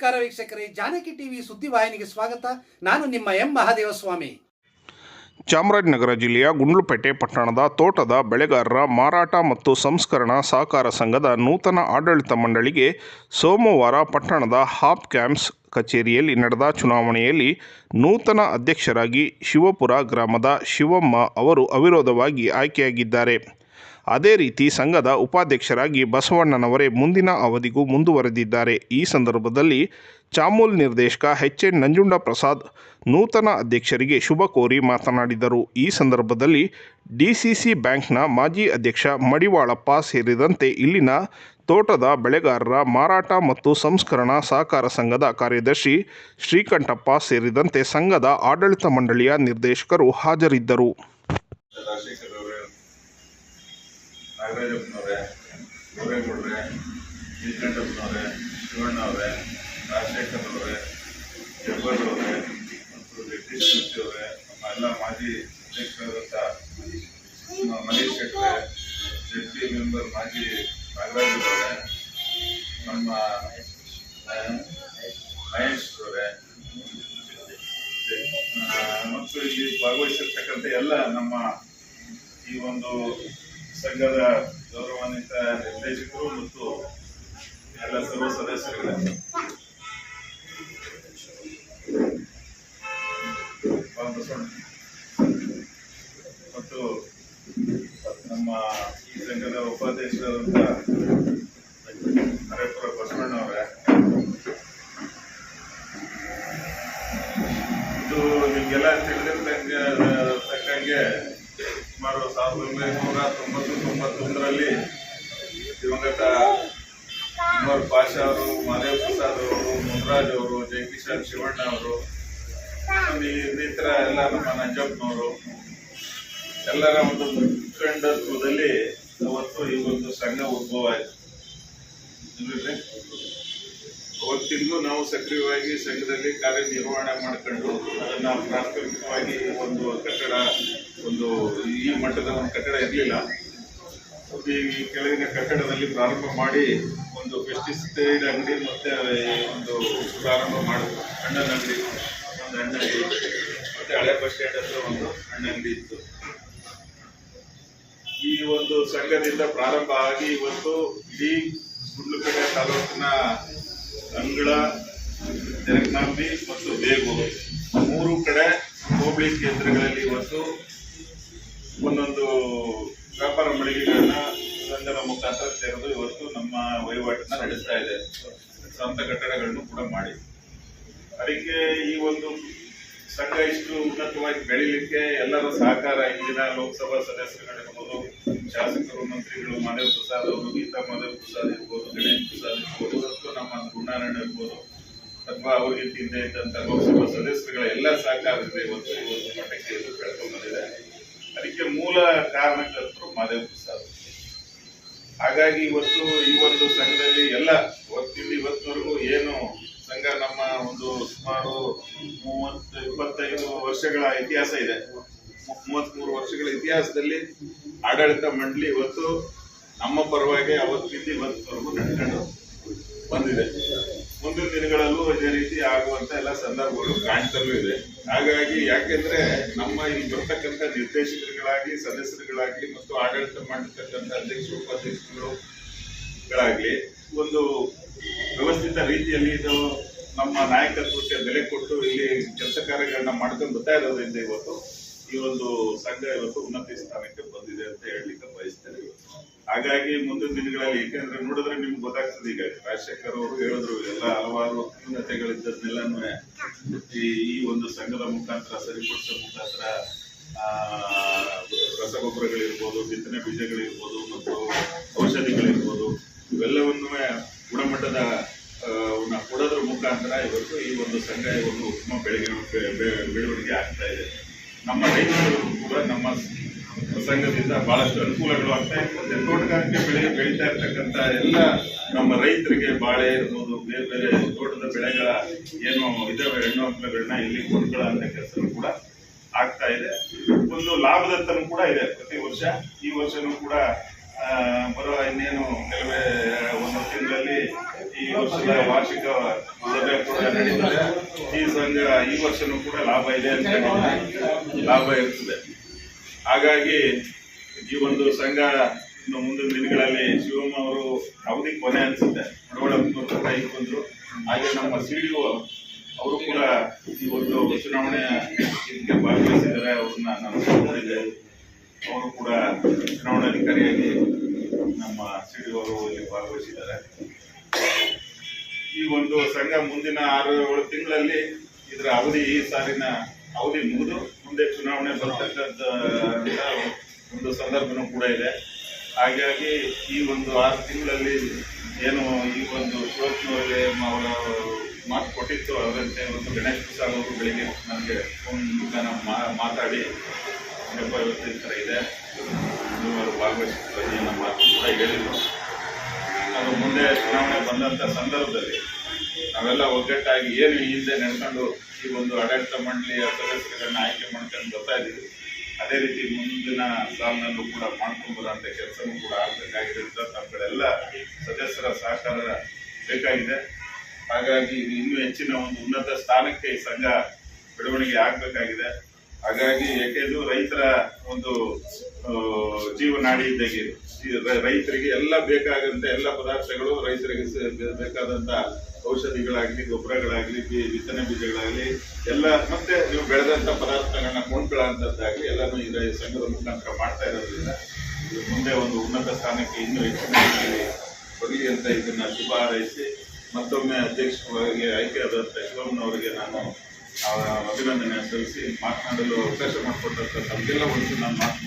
ನಮಸ್ಕಾರ ವೀಕ್ಷಕರೇ, ಜಾನಕಿ ಟಿವಿ ಸುದ್ದಿವಾಹಿನಿಗೆ ಸ್ವಾಗತ. ನಾನು ನಿಮ್ಮ ಎಂ ಮಹಾದೇವಸ್ವಾಮಿ. ಚಾಮರಾಜನಗರ ಜಿಲ್ಲೆಯ ಗುಂಡ್ಲುಪೇಟೆ ಪಟ್ಟಣದ ತೋಟದ ಬೆಳೆಗಾರರ ಮಾರಾಟ ಮತ್ತು ಸಂಸ್ಕರಣಾ ಸಹಕಾರ ಸಂಘದ ನೂತನ ಆಡಳಿತ ಮಂಡಳಿಗೆ ಸೋಮವಾರ ಪಟ್ಟಣದ ಹಾಪ್ ಕ್ಯಾಂಪ್ಸ್ ಕಚೇರಿಯಲ್ಲಿ ನಡೆದ ಚುನಾವಣೆಯಲ್ಲಿ ನೂತನ ಅಧ್ಯಕ್ಷರಾಗಿ ಶಿವಪುರ ಗ್ರಾಮದ ಶಿವಮ್ಮ ಅವರು ಅವಿರೋಧವಾಗಿ ಆಯ್ಕೆಯಾಗಿದ್ದಾರೆ. ಅದೇ ರೀತಿ ಸಂಘದ ಉಪಾಧ್ಯಕ್ಷರಾಗಿ ಬಸವಣ್ಣನವರೇ ಮುಂದಿನ ಅವಧಿಗೂ ಮುಂದುವರೆದಿದ್ದಾರೆ. ಈ ಸಂದರ್ಭದಲ್ಲಿ ಚಾಮೂಲ್ ನಿರ್ದೇಶಕ ಎಚ್ ಎನ್ ನಂಜುಂಡ ಪ್ರಸಾದ್ ನೂತನ ಅಧ್ಯಕ್ಷರಿಗೆ ಶುಭ ಕೋರಿ ಮಾತನಾಡಿದರು. ಈ ಸಂದರ್ಭದಲ್ಲಿ ಡಿಸಿಸಿ ಬ್ಯಾಂಕ್ನ ಮಾಜಿ ಅಧ್ಯಕ್ಷ ಮಡಿವಾಳಪ್ಪ ಸೇರಿದಂತೆ ಇಲ್ಲಿನ ತೋಟದ ಬೆಳೆಗಾರರ ಮಾರಾಟ ಮತ್ತು ಸಂಸ್ಕರಣಾ ಸಹಕಾರ ಸಂಘದ ಕಾರ್ಯದರ್ಶಿ ಶ್ರೀಕಂಠಪ್ಪ ಸೇರಿದಂತೆ ಸಂಘದ ಆಡಳಿತ ಮಂಡಳಿಯ ನಿರ್ದೇಶಕರು ಹಾಜರಿದ್ದರು. ನಾಗರಾಜಪ್ಪನವರೇ ಗೋರೇಗೌಡ್ರೆ ನೀಲಕಂಠಪ್ಪನವರೇ ಶಿವಣ್ಣ ಅವರೇ, ರಾಜಶೇಖರ್ ಅವರೇ ಜಬ್ಬರ್ ಅವರೇ, ಮತ್ತು ಜಗದೀಶ್ ಮೂರ್ತಿ ಅವರೇ, ನಮ್ಮ ಎಲ್ಲ ಮಾಜಿ ಅಧ್ಯಕ್ಷರಾದಂಥ ಮನೀಶ್ ಶೆಟ್ಟರೆ ಪಿ ಮೆಂಬರ್ ಮಾಜಿ ನಾಗರಾಜ್ ಅವರೇ, ನಮ್ಮ ಮಹೇಶ್ ಮತ್ತು ಇಲ್ಲಿ ಭಾಗವಹಿಸಿರ್ತಕ್ಕಂಥ ಎಲ್ಲ ನಮ್ಮ ಈ ಒಂದು ಸಂಘದ ಗೌರವಾನ್ವಿತ ನಿರ್ದೇಶಕರು ಮತ್ತು ಎಲ್ಲ ಸರ್ವ ಸದಸ್ಯರುಗಳ. ಮತ್ತು ನಮ್ಮ ಈ ಸಂಘದ ಉಪಾಧ್ಯಕ್ಷರಾದಂಥ ಹರೇಪುರ ಅವರೇ. ಇದು ನಿಮಗೆಲ್ಲ ತಿಳಿದಿರ್ತಂಗೆ ತಕ್ಕಂಗೆ ಸುಮಾರು ಸಾವಿರದ ಒಂಬೈನೂರ ತೊಂಬತ್ತು ತೊಂಬತ್ತೊಂದರಲ್ಲಿ ದಿವಂಗತ ಉಮರ್ ಪಾಷಾ ಅವರು ಮಹದೇವ್ ಪ್ರಸಾದ್ ಅವರು, ಮುನ್ರಾಜ್ ಅವರು, ಜಯಕಿಶನ್ ಶಿವಣ್ಣ ಅವರು ಇನ್ನಿತರ ಎಲ್ಲ ನಮ್ಮ ನಂಜಪ್ಪನವರು, ಎಲ್ಲರ ಒಂದು ಮುಖಂಡತ್ವದಲ್ಲಿ ಅವತ್ತು ಈ ಒಂದು ಸಂಘ ಉದ್ಭವ ಆಯಿತು. ಅವತ್ತಿಂದು ನಾವು ಸಕ್ರಿಯವಾಗಿ ಸಂಘದಲ್ಲಿ ಕಾರ್ಯನಿರ್ವಹಣೆ ಮಾಡ್ಕೊಂಡು ಅದನ್ನ ಪ್ರಾಥಮಿಕವಾಗಿ ಒಂದು ಕಟ್ಟಡ, ಒಂದು ಈ ಮಟ್ಟದ ಒಂದು ಕಟ್ಟಡ ಇರಲಿಲ್ಲ. ಈ ಕೆಳಗಿನ ಕಟ್ಟಡದಲ್ಲಿ ಪ್ರಾರಂಭ ಮಾಡಿ ಒಂದು ಪೆಸ್ಟಿಸೈಡ್ ಅಂಗಡಿ ಮತ್ತೆ ಒಂದು ಪ್ರಾರಂಭ ಮಾಡಿದ್ರು. ಹಣ್ಣಿನ ಅಂಗಡಿ, ಒಂದು ಹಣ್ಣಂಗಡಿ ಮತ್ತೆ ಹಳೆ ಬಸ್ ಸ್ಟ್ಯಾಂಡ್ ಹತ್ರ ಒಂದು ಹಣ್ಣಂಗಡಿ ಇತ್ತು. ಈ ಒಂದು ಸಂಘದಿಂದ ಪ್ರಾರಂಭ ಆಗಿ ಇವತ್ತು ಇಡೀ ಗುಂಡ್ಲುಪೇಟೆ ತಾಲೂಕಿನ ಅಂಗಳ ತೆರಕನಾಂಬಿ ಮತ್ತು ಬೇಗೂರು. ಮೂರು ಕಡೆ ಹೋಬಳಿ ಕೇಂದ್ರಗಳಲ್ಲಿ ಇವತ್ತು ಒಂದೊಂದು ವ್ಯಾಪಾರ ಮಳಿಗೆಗಳನ್ನ ಸಂಘದ ಮುಖಾಂತರ ತೆರೆದು ಇವತ್ತು ನಮ್ಮ ವಹಿವಾಟನ್ನ ನಡೆಸ್ತಾ ಇದೆ. ಸ್ವಂತ ಕಟ್ಟಡಗಳನ್ನು ಕೂಡ ಮಾಡಿ. ಅದಕ್ಕೆ ಈ ಒಂದು ಸಂಘ ಇಷ್ಟು ಉನ್ನತವಾಗಿ ಬೆಳಿಲಿಕ್ಕೆ ಎಲ್ಲರ ಸಹಕಾರ ಇಂದಿನ ಲೋಕಸಭಾ ಸದಸ್ಯರುಗಳಿರ್ಬೋದು ಶಾಸಕರು, ಮಂತ್ರಿಗಳು ಮಾದೇವ್ ಪ್ರಸಾದ್ ಅವರು, ಗೀತಾ ಮಾದೇವ್ ಪ್ರಸಾದ್ ಇರ್ಬೋದು, ಗಣೇಶ್ ಪ್ರಸಾದ್ ಇರ್ಬೋದು ನಮ್ಮ ಗುರುನಾರಾಯಣ ಇರ್ಬೋದು. ಅಥವಾ ಅವರಿಗೆ ಹಿಂದೆ ಇದ್ದಂತ ಲೋಕಸಭಾ ಸದಸ್ಯರುಗಳ ಎಲ್ಲ ಸಹಕಾರದಿಂದ ಇವತ್ತು ಒಂದು ಮಟ್ಟಕ್ಕೆ ಇದು ಅದಕ್ಕೆ ಮೂಲ ಕಾರಣಕರ್ತರು ಮಾದೇವ್ ಪ್ರಸಾದ್. ಹಾಗಾಗಿ ಇವತ್ತು ಈ ಒಂದು ಸಂಘದಲ್ಲಿ ಎಲ್ಲ ಇವತ್ತಿಂದ ಇವತ್ತವರೆಗೂ ಏನು ಸಂಘ ನಮ್ಮ ಒಂದು ಸುಮಾರು ಮೂವತ್ತು, ಇಪ್ಪತ್ತೈದು ವರ್ಷಗಳ ಇತಿಹಾಸ ಇದೆ. ಮೂವತ್ಮೂರು ವರ್ಷಗಳ ಇತಿಹಾಸದಲ್ಲಿ ಆಡಳಿತ ಮಂಡಳಿ ಇವತ್ತು ನಮ್ಮ ಪರವಾಗಿ ಅವತ್ತಿಂದ ಇವತ್ತವರೆಗೂ ನಡ್ಕೊಂಡು ಬಂದಿದೆ. ಮುಂದಿನ ದಿನಗಳಲ್ಲೂ ಇದೇ ರೀತಿ ಆಗುವಂತ ಎಲ್ಲ ಸಂದರ್ಭಗಳು ಕಾಣ್ತಲೂ ಇದೆ. ಹಾಗಾಗಿ ಯಾಕೆಂದ್ರೆ ನಮ್ಮ ಇಲ್ಲಿ ಬರ್ತಕ್ಕಂಥ ನಿರ್ದೇಶಕರುಗಳಾಗಿ ಸದಸ್ಯರುಗಳಾಗಿ ಮತ್ತು ಆಡಳಿತ ಮಾಡಿರ್ತಕ್ಕಂಥ ಅಧ್ಯಕ್ಷ ಉಪಾಧ್ಯಕ್ಷರುಗಳು ಗಳಾಗ್ಲಿ, ಒಂದು ವ್ಯವಸ್ಥಿತ ರೀತಿಯಲ್ಲಿ ಇದು ನಮ್ಮ ನಾಯಕತ್ವಕ್ಕೆ ಬೆಲೆ ಕೊಟ್ಟು ಇಲ್ಲಿ ಕೆಲಸ ಕಾರ್ಯಗಳನ್ನ ಮಾಡ್ಕೊಂಡು ಬರ್ತಾ ಇರೋದ್ರಿಂದ ಇವತ್ತು ಈ ಒಂದು ಸಂಘ ಇವತ್ತು ಉನ್ನತ ಸ್ಥಾನಕ್ಕೆ ಬಂದಿದೆ ಅಂತ ಹೇಳಲಿಕ್ಕೆ ಬಯಸ್ತೇನೆ ಹಾಗಾಗಿ ಮುಂದಿನ ದಿನಗಳಲ್ಲಿ ಏಕೆಂದ್ರೆ ನೋಡಿದ್ರೆ ನಿಮ್ಗೆ ಗೊತ್ತಾಗ್ತದೆ ಈಗ ರಾಜಶೇಖರ್ ಅವರು ಹೇಳಿದ್ರು ಎಲ್ಲ ಹಲವಾರು ನ್ಯೂನತೆಗಳಿದ್ದನ್ನೆಲ್ಲನೂ ಈ ಒಂದು ಸಂಘದ ಮುಖಾಂತರ ಸರಿಪಡಿಸೋ ಮುಖಾಂತರ ಆ, ರಸಗೊಬ್ಬರಗಳಿರ್ಬೋದು ಬಿತ್ತನೆ ಬೀಜಗಳಿರ್ಬೋದು ಮತ್ತು ಔಷಧಿಗಳಿರ್ಬೋದು ಇವೆಲ್ಲವನ್ನೂ ಗುಣಮಟ್ಟದ ಕೊಡೋದ್ರ ಮುಖಾಂತರ ಇವತ್ತು ಈ ಒಂದು ಸಂಘ ಒಂದು ಉತ್ತಮ ಬೆಳಗ್ಗೆ ಬೆಳವಣಿಗೆ ಆಗ್ತಾ ಇದೆ. ನಮ್ಮ ರೈತರು ಕೂಡ ನಮ್ಮ ಸಂಘದಿಂದ ಬಹಳಷ್ಟು ಅನುಕೂಲಗಳು ಆಗ್ತಾ ಇದೆ. ಮತ್ತೆ ತೋಟಗಾರಿಕೆ ಬೆಳೆ ಬೆಳೀತಾ ಇರ್ತಕ್ಕಂಥ ಎಲ್ಲ ನಮ್ಮ ರೈತರಿಗೆ ಬಾಳೆ ಇರ್ಬೋದು, ಬೇರೆ ಬೇರೆ ತೋಟದ ಬೆಳೆಗಳ ಏನು ಇದಾವೆ, ಹೆಣ್ಣು ಹಂಪಲುಗಳನ್ನ ಇಲ್ಲಿ ಕೊಂಡ್ಕೊಳ್ಳೋ ಕೆಲಸ ಕೂಡ ಆಗ್ತಾ ಇದೆ. ಒಂದು ಲಾಭದತ್ತನು ಕೂಡ ಇದೆ ಪ್ರತಿ ವರ್ಷ. ಈ ವರ್ಷನೂ ಕೂಡ ಬರುವ ಇನ್ನೇನು ಕೆಲವೇ, ಒಂದು ತಿಂಗಳಲ್ಲಿ ಈ ವರ್ಷದ ವಾರ್ಷಿಕ ಸಭೆ ಕೂಡ ನಡೀತದೆ. ಈ ಸಂಘ ಈ ವರ್ಷನೂ ಕೂಡ ಲಾಭ ಇದೆ ಅಂತ ಲಾಭ ಇರ್ತದೆ ಹಾಗಾಗಿ ಈ ಒಂದು ಸಂಘ ಇನ್ನು ಮುಂದಿನ ದಿನಗಳಲ್ಲಿ ಶಿವಮ್ಮ ಅವರು ಅವಧಿ ಕೊನೆ ಅನ್ಸುತ್ತೆ. ಕೂಡ ಕೈ ಬಂದರು ಹಾಗೆ ನಮ್ಮ ಸಿ ಡಿ ಒ ಅವರು ಕೂಡ ಈ ಒಂದು ಚುನಾವಣೆ ಇದಕ್ಕೆ ಭಾಗವಹಿಸಿದ್ದಾರೆ. ಅವ್ರನ್ನ ನಾನು ಅವರು ಕೂಡ ಚುನಾವಣಾಧಿಕಾರಿಯಾಗಿ ನಮ್ಮ ಸಿ ಡಿ ಅವರು ಇಲ್ಲಿ ಭಾಗವಹಿಸಿದ್ದಾರೆ. ಈ ಒಂದು ಸಂಘ ಮುಂದಿನ ಆರು ಏಳು ತಿಂಗಳಲ್ಲಿ ಇದರ ಅವಧಿ ಈ ಸಾಲಿನ ಅವಧಿ ಮುಗಿದು ಮುಂದೆ ಚುನಾವಣೆ ಬರ್ತಕ್ಕಂಥ ಒಂದು ಸಂದರ್ಭನೂ ಕೂಡ ಇದೆ. ಹಾಗಾಗಿ ಈ ಒಂದು ಆರು ತಿಂಗಳಲ್ಲಿ ಏನು ಈ ಒಂದು ಶಿವಪ್ಪನವರಿಗೆ ಅವರ ಮಾತು ಕೊಟ್ಟಿತ್ತು ಅವರಂತೆ ಒಂದು ಗಣೇಶ್ ಪ್ರಸಾದ್ ಅವರು ಬೆಳಿಗ್ಗೆ ನನಗೆ ಫೋನ್ ಮುಖಾನ ಮಾತಾಡಿ ಇವತ್ತು ಈ ಥರ ಇದೆ. ಅವರು ಭಾಗವಹಿಸಿದ್ರೆ ನಮ್ಮ ಮಾತು ಕೂಡ ಹೇಳಿದ್ರು. ಅದು ಮುಂದೆ ಚುನಾವಣೆ ಬಂದಂಥ ಸಂದರ್ಭದಲ್ಲಿ ನಾವೆಲ್ಲ ಒಗ್ಗಟ್ಟಾಗಿ ಏನು ಹಿಂದೆ ನೆನ್ಕೊಂಡು ಈ ಒಂದು ಆಡಳಿತ ಮಂಡಳಿಯ ಸದಸ್ಯರನ್ನ ಆಯ್ಕೆ ಮಾಡ್ಕೊಂಡು ಬರ್ತಾ ಇದೀವಿ ಅದೇ ರೀತಿ ಮುಂದಿನ ಸಾಲಿನಲ್ಲೂ ಕೂಡ ಕೆಲಸವೂ ಕೆಲಸನೂ ಕೂಡ ಆಗ್ಬೇಕಾಗಿದೆ. ಅಂತ ತಮ್ಮಗಳೆಲ್ಲ ಸದಸ್ಯರ ಸಹಕಾರ ಬೇಕಾಗಿದೆ. ಹಾಗಾಗಿ ಇನ್ನೂ ಹೆಚ್ಚಿನ ಒಂದು ಉನ್ನತ ಸ್ಥಾನಕ್ಕೆ ಈ ಸಂಘ ಬೆಳವಣಿಗೆ ಆಗ್ಬೇಕಾಗಿದೆ. ಹಾಗಾಗಿ ಯಾಕೆಂದ್ರೆ ರೈತರ ಒಂದು ಜೀವನಾಡಿ ಇದ್ದಾಗೆ ಇದು. ರೈತರಿಗೆ ಎಲ್ಲ ಬೇಕಾದಂತ ಎಲ್ಲ ಪದಾರ್ಥಗಳು ರೈತರಿಗೆ ಬೇಕಾದಂತ ಔಷಧಿಗಳಾಗ್ಲಿ, ಗೊಬ್ಬರಗಳಾಗ್ಲಿ ಬಿತ್ತನೆ ಬೀಜಗಳಾಗ್ಲಿ, ಎಲ್ಲ ಮತ್ತೆ ನೀವು ಬೆಳೆದಂತ ಪದಾರ್ಥಗಳನ್ನ ಕೊಂಡ್ಕೊಳ್ಳುವಂತದ್ದಾಗ್ಲಿ ಎಲ್ಲಾನು ಈ ರೈ- ಸಂಘದ ಮುಖಾಂತರ ಮಾಡ್ತಾ ಇರೋದ್ರಿಂದ ಮುಂದೆ ಒಂದು ಉನ್ನತ ಸ್ಥಾನಕ್ಕೆ ಇನ್ನೂ ಹೆಚ್ಚಿನ ಬರಲಿ ಅಂತ ಇದನ್ನ ಶುಭ ಹಾರೈಸಿ ಮತ್ತೊಮ್ಮೆ ಅಧ್ಯಕ್ಷರಾಗಿ ಆಯ್ಕೆಯಾದಂಥ ಶಿವಮ್ಮನವರಿಗೆ ನಾನು ಅವರ ಅಭಿನಂದನೆ ಸಲ್ಲಿಸಿ ಮಾತನಾಡಲು ಅವಕಾಶ ಮಾಡಿಕೊಟ್ಟಂತ ತಮಗೆಲ್ಲ ಒಂದು ನಾನು ಮಾತು.